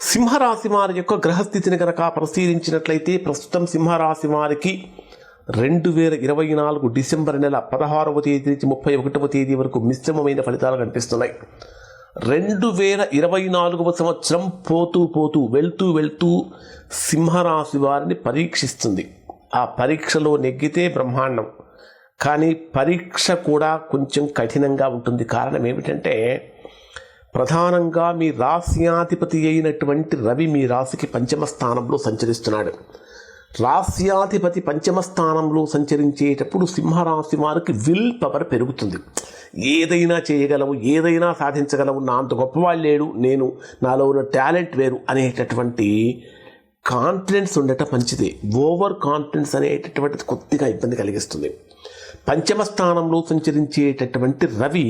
సింహరాశి వారి యొక్క గ్రహస్థితిని కనుక పరిశీలించినట్లయితే ప్రస్తుతం సింహరాశి వారికి రెండు వేల ఇరవై నాలుగు డిసెంబర్ నెల పదహారవ తేదీ నుంచి ముప్పై ఒకటవ తేదీ వరకు మిశ్రమమైన ఫలితాలు కనిపిస్తున్నాయి. రెండు వేల ఇరవై నాలుగవ సంవత్సరం పోతూ పోతూ వెళ్తూ వెళ్తూ సింహరాశి వారిని పరీక్షిస్తుంది. ఆ పరీక్షలో నెగ్గితే బ్రహ్మాండం. కానీ పరీక్ష కూడా కొంచెం కఠినంగా ఉంటుంది. కారణం ఏమిటంటే ప్రధానంగా మీ రాస్యాధిపతి అయినటువంటి రవి మీ రాశికి పంచమ స్థానంలో సంచరిస్తున్నాడు. రాస్యాధిపతి పంచమ స్థానంలో సంచరించేటప్పుడు సింహరాశి వారికి విల్ పవర్ పెరుగుతుంది. ఏదైనా చేయగలవు ఏదైనా సాధించగలవు నా అంత గొప్పవాళ్ళు లేడు నేను నాలో ఉన్న టాలెంట్ వేరు అనేటటువంటి కాన్ఫిడెన్స్ ఉండటం మంచిది. ఓవర్ కాన్ఫిడెన్స్ అనేటటువంటిది కొద్దిగా ఇబ్బంది కలిగిస్తుంది. పంచమ స్థానంలో సంచరించేటటువంటి రవి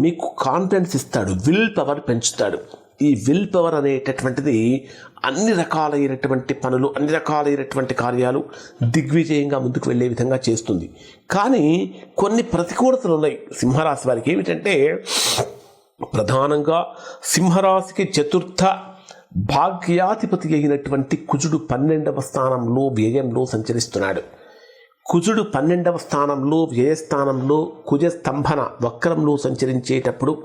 మీకు కాన్ఫిడెన్స్ ఇస్తాడు విల్ పవర్ పెంచుతాడు. ఈ విల్ పవర్ అనేటటువంటిది అన్ని రకాలైనటువంటి పనులు అన్ని రకాలైనటువంటి కార్యాలు దిగ్విజయంగా ముందుకు వెళ్ళే విధంగా చేస్తుంది. కానీ కొన్ని ప్రతికూలతలు ఉన్నాయి. సింహరాశి వారికి ఏమిటంటే ప్రధానంగా సింహరాశికి చతుర్థ భాగ్యాధిపతి అయినటువంటి కుజుడు పన్నెండవ స్థానంలో వ్యయంలో సంచరిస్తున్నాడు. కుజుడు పన్నెండవ స్థానంలో వ్యయస్థానంలో కుజ స్తంభన వక్రంలో సంచరించేటప్పుడు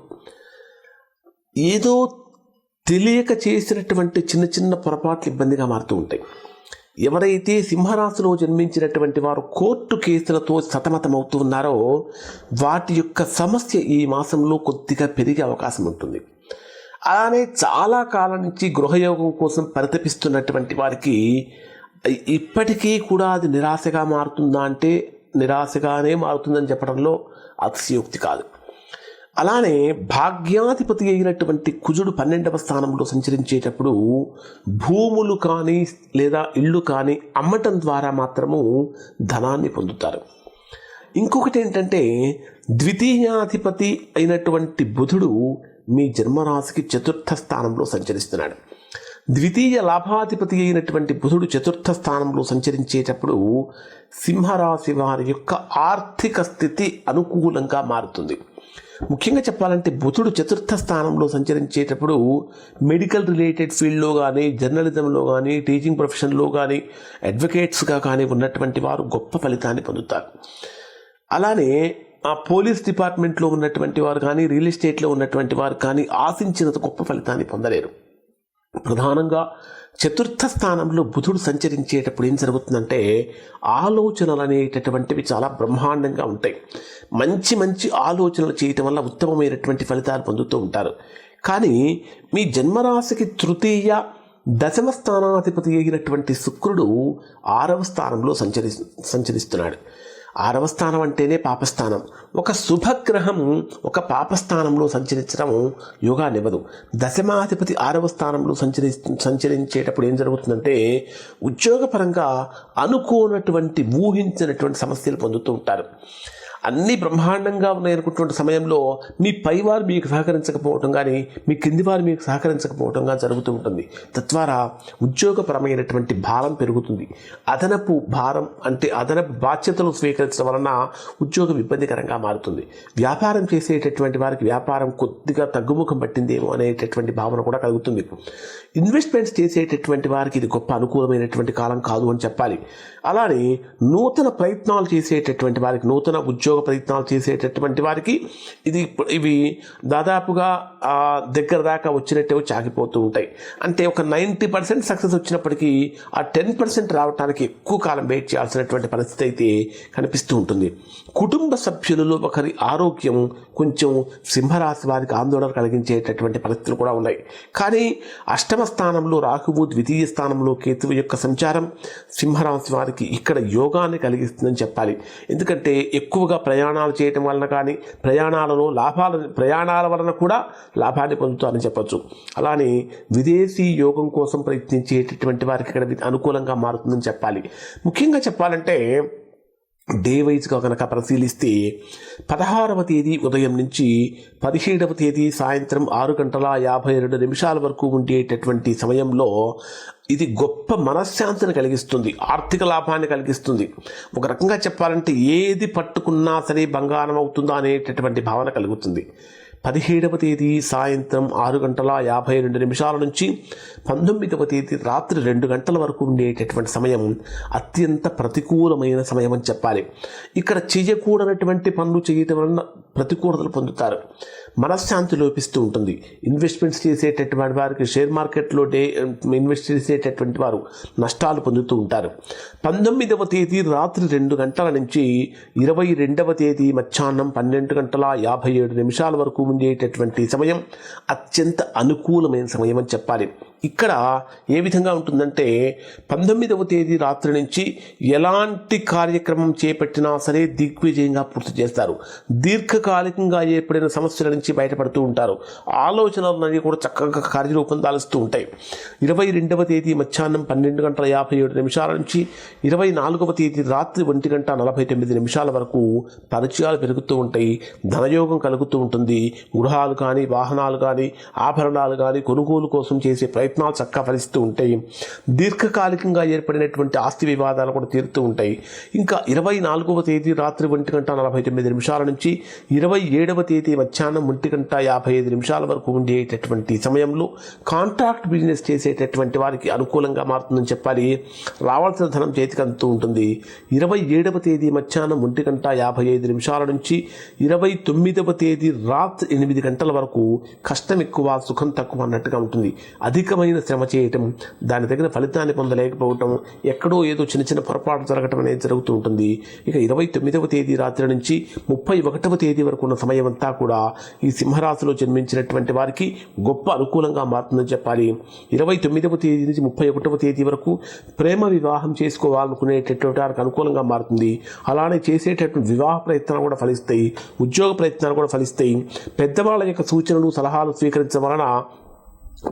ఏదో తెలియక చేసినటువంటి చిన్న చిన్న పొరపాట్లు ఇబ్బందిగా మారుతూ ఉంటాయి. ఎవరైతే సింహరాశిలో జన్మించినటువంటి వారు కోర్టు కేసులతో సతమతమవుతూ ఉన్నారో వాటి యొక్క సమస్య ఈ మాసంలో కొద్దిగా పెరిగే అవకాశం ఉంటుంది. అలానే చాలా కాలం నుంచి గృహయోగం కోసం పరితపిస్తున్నటువంటి వారికి ఇప్పటికీ కూడా అది నిరాశగా మారుతుందా అంటే నిరాశగానే మారుతుందని చెప్పడంలో అతిశయోక్తి కాదు. అలానే భాగ్యాధిపతి అయినటువంటి కుజుడు పన్నెండవ స్థానంలో సంచరించేటప్పుడు భూములు కానీ లేదా ఇళ్ళు కానీ అమ్మటం ద్వారా మాత్రము ధనాన్ని పొందుతారు. ఇంకొకటి ఏంటంటే ద్వితీయాధిపతి అయినటువంటి బుధుడు మీ జన్మరాశికి చతుర్థ స్థానంలో సంచరిస్తున్నాడు. ద్వితీయ లాభాధిపతి అయినటువంటి బుధుడు చతుర్థ స్థానంలో సంచరించేటప్పుడు సింహరాశి వారి యొక్క ఆర్థిక స్థితి అనుకూలంగా మారుతుంది. ముఖ్యంగా చెప్పాలంటే బుధుడు చతుర్థ స్థానంలో సంచరించేటప్పుడు మెడికల్ రిలేటెడ్ ఫీల్డ్లో కానీ జర్నలిజంలో కానీ టీచింగ్ ప్రొఫెషన్లో కానీ అడ్వకేట్స్గా కానీ ఉన్నటువంటి వారు గొప్ప ఫలితాన్ని పొందుతారు. అలానే ఆ పోలీస్ డిపార్ట్మెంట్లో ఉన్నటువంటి వారు కానీ రియల్ ఎస్టేట్లో ఉన్నటువంటి వారు కానీ ఆశించినంత గొప్ప ఫలితాన్ని పొందలేరు. ప్రధానంగా చతుర్థ స్థానంలో బుధుడు సంచరించేటప్పుడు ఏం జరుగుతుందంటే ఆలోచనలు అనేటటువంటివి చాలా బ్రహ్మాండంగా ఉంటాయి. మంచి మంచి ఆలోచనలు చేయటం వల్ల ఉత్తమమైనటువంటి ఫలితాలు పొందుతూ ఉంటారు. కానీ మీ జన్మరాశికి తృతీయ దశమ స్థానాధిపతి అయినటువంటి శుక్రుడు ఆరవ స్థానంలో సంచరి సంచరిస్తున్నాడు. ఆరవ స్థానం అంటేనే పాపస్థానం. ఒక శుభగ్రహం ఒక పాపస్థానంలో సంచరించడం యోగానివ్వదు. దశమాధిపతి ఆరవ స్థానంలో సంచరి సంచరించేటప్పుడు ఏం జరుగుతుందంటే ఉద్యోగపరంగా అనుకోనటువంటి ఊహించినటువంటి సమస్యలు పొందుతూ ఉంటారు. అన్నీ బ్రహ్మాండంగా ఉన్నాయనుకుంటున్న సమయంలో మీ పైవారు మీకు సహకరించకపోవటం కానీ మీ కింది వారు మీకు సహకరించకపోవటం కానీ జరుగుతూ ఉంటుంది. తద్వారా ఉద్యోగపరమైనటువంటి భారం పెరుగుతుంది. అదనపు భారం అంటే అదనపు బాధ్యతలు స్వీకరించడం వలన ఉద్యోగం ఇబ్బందికరంగా మారుతుంది. వ్యాపారం చేసేటటువంటి వారికి వ్యాపారం కొద్దిగా తగ్గుముఖం పట్టిందేమో అనేటటువంటి భావన కూడా కలుగుతుంది. ఇన్వెస్ట్మెంట్స్ చేసేటటువంటి వారికి ఇది గొప్ప అనుకూలమైనటువంటి కాలం కాదు అని చెప్పాలి. అలానే నూతన ప్రయత్నాలు చేసేటటువంటి వారికి నూతన ఉద్యోగ ప్రయత్నాలు చేసేటటువంటి వారికి ఇది ఇవి దాదాపుగా దగ్గర దాకా వచ్చినట్టే చాగిపోతూ ఉంటాయి. అంటే ఒక నైంటీ పర్సెంట్ సక్సెస్ వచ్చినప్పటికీ ఆ టెన్ పర్సెంట్ రావడానికి ఎక్కువ కాలం వెయిట్ చేయాల్సినటువంటి పరిస్థితి అయితే కనిపిస్తూ ఉంటుంది. కుటుంబ సభ్యులలో ఒకరి ఆరోగ్యం కొంచెం సింహరాశి వారికి ఆందోళన కలిగించేటటువంటి పరిస్థితులు కూడా ఉన్నాయి. కానీ అష్టమ స్థానంలో రాహువు ద్వితీయ స్థానంలో కేతువు యొక్క సంచారం సింహరాశి వారికి ఇక్కడ యోగాన్ని కలిగిస్తుందని చెప్పాలి. ఎందుకంటే ఎక్కువగా ప్రయాణాలు చేయటం వలన కానీ ప్రయాణాలలో లాభాలు ప్రయాణాల వలన కూడా లాభాన్ని పొందుతారని చెప్పచ్చు. అలానే విదేశీ యోగం కోసం ప్రయత్నించేటటువంటి వారికి ఇక్కడ అనుకూలంగా మారుతుందని చెప్పాలి. ముఖ్యంగా చెప్పాలంటే డే వైజ్గా కనుక పరిశీలిస్తే పదహారవ తేదీ ఉదయం నుంచి పదిహేడవ తేదీ సాయంత్రం ఆరు గంటల యాభై రెండు నిమిషాల వరకు ఉండేటటువంటి సమయంలో ఇది గొప్ప మనశ్శాంతిని కలిగిస్తుంది ఆర్థిక లాభాన్ని కలిగిస్తుంది. ఒక రకంగా చెప్పాలంటే ఏది పట్టుకున్నా సరే బంగారం అవుతుందా అనేటటువంటి భావన కలుగుతుంది. పదిహేడవ తేదీ సాయంత్రం ఆరు గంటల యాభై రెండు నిమిషాల నుంచి పంతొమ్మిదవ తేదీ రాత్రి రెండు గంటల వరకు ఉండేటటువంటి సమయం అత్యంత ప్రతికూలమైన సమయం అని చెప్పాలి. ఇక్కడ చేయకూడనటువంటి పనులు చేయటం వలన ప్రతికూలతలు పొందుతారు. మనశ్శాంతి లోపిస్తూ ఉంటుంది. ఇన్వెస్ట్మెంట్స్ చేసేటటువంటి వారికి షేర్ మార్కెట్లో డే ఇన్వెస్ట్ చేసేటటువంటి వారు నష్టాలు పొందుతూ ఉంటారు. పంతొమ్మిదవ తేదీ రాత్రి రెండు గంటల నుంచి ఇరవై రెండవ తేదీ మధ్యాహ్నం పన్నెండు గంటల యాభై ఏడు నిమిషాల వరకు ఉండేటటువంటి సమయం అత్యంత అనుకూలమైన సమయం అని చెప్పాలి. ఇక్కడ ఏ విధంగా ఉంటుందంటే పంతొమ్మిదవ తేదీ రాత్రి నుంచి ఎలాంటి కార్యక్రమం చేపట్టినా సరే దిగ్విజయంగా పూర్తి చేస్తారు. దీర్ఘకాలికంగా ఏర్పడిన సమస్యల నుంచి బయటపడుతూ ఉంటారు. ఆలోచనలు అనేవి కూడా చక్కగా కార్యరూపం దాలుస్తూ ఉంటాయి. ఇరవై రెండవ తేదీ మధ్యాహ్నం పన్నెండు గంటల యాభై ఏడు నిమిషాల నుంచి ఇరవై నాలుగవ తేదీ రాత్రి ఒంటి గంట నలభై తొమ్మిది నిమిషాల వరకు పరిచయాలు పెరుగుతూ ఉంటాయి. ధనయోగం కలుగుతూ ఉంటుంది. గృహాలు కానీ వాహనాలు కానీ ఆభరణాలు కానీ కొనుగోలు కోసం చేసే ప్రయత్నాలు చక్కగా ఫలిస్తూ ఉంటాయి. దీర్ఘకాలికంగా ఏర్పడినటువంటి ఆస్తి వివాదాలు కూడా తీరుతూ ఉంటాయి. ఇంకా ఇరవై నాలుగవ తేదీ రాత్రి ఒంటి గంట నలభై తొమ్మిది నిమిషాల నుంచి ఇరవై ఏడవ తేదీ మధ్యాహ్నం ఒంటి గంట యాభై ఐదు నిమిషాల వరకు ఉండేటటువంటి సమయంలో కాంట్రాక్ట్ బిజినెస్ చేసేటటువంటి వారికి అనుకూలంగా మారుతుందని చెప్పాలి. రావాల్సిన ధనం చేతికి అందుతూ ఉంటుంది. ఇరవై ఏడవ తేదీ మధ్యాహ్నం ఒంటి గంట యాభై ఐదు నిమిషాల నుంచి ఇరవై తొమ్మిదవ తేదీ రాత్రి ఎనిమిది గంటల వరకు కష్టం ఎక్కువ సుఖం తక్కువ అన్నట్టుగా ఉంటుంది. అధికమైన శ్రమ చేయటం దాని తగిన ఫలితాన్ని పొందలేకపోవటం ఎక్కడో ఏదో చిన్న చిన్న పొరపాటు జరగటం అనేది జరుగుతూ ఉంటుంది. ఇక ఇరవై తొమ్మిదవ తేదీ రాత్రి నుంచి ముప్పై ఒకటవ తేదీ వరకు ఉన్న సమయం అంతా కూడా ఈ సింహరాశిలో జన్మించినటువంటి వారికి గొప్ప అనుకూలంగా మారుతుందని చెప్పాలి. ఇరవై తొమ్మిదవ తేదీ నుంచి ముప్పై ఒకటవ తేదీ వరకు ప్రేమ వివాహం చేసుకోవాలనుకునేటటువంటి వారికి అనుకూలంగా మారుతుంది. అలానే చేసేటటువంటి వివాహ ప్రయత్నాలు కూడా ఫలిస్తాయి. ఉద్యోగ ప్రయత్నాలు కూడా ఫలిస్తాయి. పెద్దవాళ్ళ యొక్క సూచనలు సలహాలు స్వీకరించడం వలన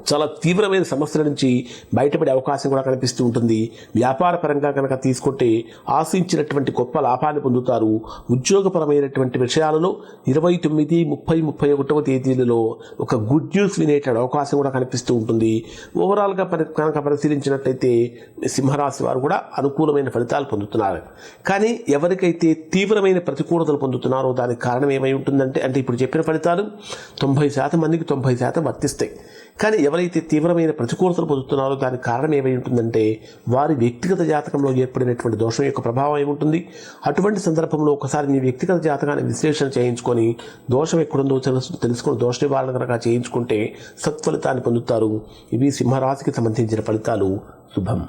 చాలా తీవ్రమైన సమస్యల నుంచి బయటపడే అవకాశం కూడా కనిపిస్తూ ఉంటుంది. వ్యాపారపరంగా కనుక తీసుకుంటే ఆశించినటువంటి గొప్ప లాభాన్ని పొందుతారు. ఉద్యోగపరమైనటువంటి విషయాలలో ఇరవై తొమ్మిది ముప్పై ముప్పై ఒకటవ తేదీలలో ఒక గుడ్ న్యూస్ వినేటువంటి అవకాశం కూడా కనిపిస్తూ ఉంటుంది. ఓవరాల్గా పరి కనుక పరిశీలించినట్లయితే సింహరాశి వారు కూడా అనుకూలమైన ఫలితాలు పొందుతున్నారు. కానీ ఎవరికైతే తీవ్రమైన ప్రతికూలతలు పొందుతున్నారో దానికి కారణం ఏమై ఉంటుందంటే అంటే ఇప్పుడు చెప్పిన ఫలితాలు తొంభై శాతం మందికి తొంభై శాతం వర్తిస్తాయి. కానీ కానీ ఎవరైతే తీవ్రమైన ప్రతికూలతలు పొందుతున్నారో దానికి కారణం ఏమై ఉంటుందంటే వారి వ్యక్తిగత జాతకంలో ఏర్పడినటువంటి దోషం యొక్క ప్రభావం ఏముంటుంది అటువంటి సందర్భంలో ఒకసారి మీ వ్యక్తిగత జాతకాన్ని విశ్లేషణ చేయించుకొని దోషం ఎక్కడుందో తెలుసుకుని దోష నివారణ కనుక చేయించుకుంటే సత్ఫలితాన్ని పొందుతారు. ఇవి సింహరాశికి సంబంధించిన ఫలితాలు. శుభం.